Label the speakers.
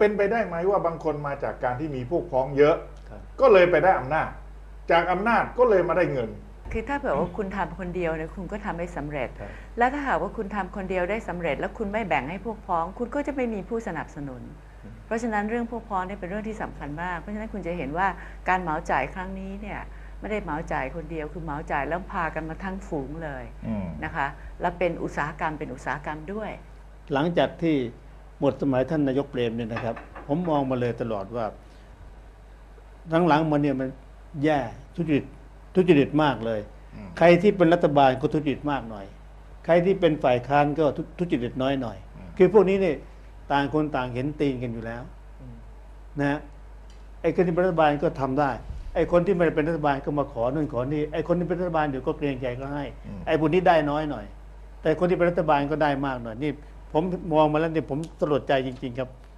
Speaker 1: เป็นไปได้ไหมว่าบางคนมาจากการที่มีพวกพ้องเยอะ
Speaker 2: ครับ
Speaker 1: ก็เลยไปได้อำนาจ จากอำนาจก็เลยมาได้เงิน
Speaker 3: คือถ้าเผื่อว่าคุณทำคนเดียวเนี่ยคุณก็ทำไม่สำเร็จ
Speaker 2: ครับ
Speaker 3: และถ้าหากว่าคุณทำคนเดียวได้สำเร็จ แล้วคุณไม่แบ่งให้พวกพ้อง คุณก็จะไม่มีผู้สนับสนุน เพราะฉะนั้นเรื่องพวกพ้องเนี่ยเป็นเรื่องที่สำคัญมาก เพราะฉะนั้นคุณจะเห็นว่าการเหมาจ่ายครั้งนี้เนี่ยไม่ได้เหมาจ่ายคนเดียว คือเหมาจ่ายแล้วพากันมาทั้งฝูงเลยนะคะ และเป็นอุตสาหกรรมเป็นอุตสาหกรรมด้วย
Speaker 2: หลังจากที่ หมดสมัยท่านนายกเปรมเนี่ยนะครับ ผมมองมาเลยตลอดว่าหลังๆมาเนี่ยมันแย่ทุจริตทุจริตมากเลย
Speaker 1: อืม
Speaker 2: ใครที่เป็นรัฐบาลก็ทุจริตมากหน่อย ใครที่เป็นฝ่ายค้านก็ทุทุจริตน้อยหน่อย คือพวกนี้เนี่ยต่างคนต่างเห็นตีนกันอยู่แล้วนะฮะไอ้คนที่เป็นรัฐบาลก็ทำได้ ไอ้คนที่ไม่ได้เป็นรัฐบาลก็มาขอนู่นขอนี่ไอ้คนที่เป็นรัฐบาลเดี๋ยวก็เกรงใจก็ให้ ไอ้พวกนี้ได้น้อยหน่อย แต่คนที่เป็นรัฐบาลก็ได้มากหน่อยนี่ ผมมองมาแล้วเนี่ยผมสลดใจจริงๆครับ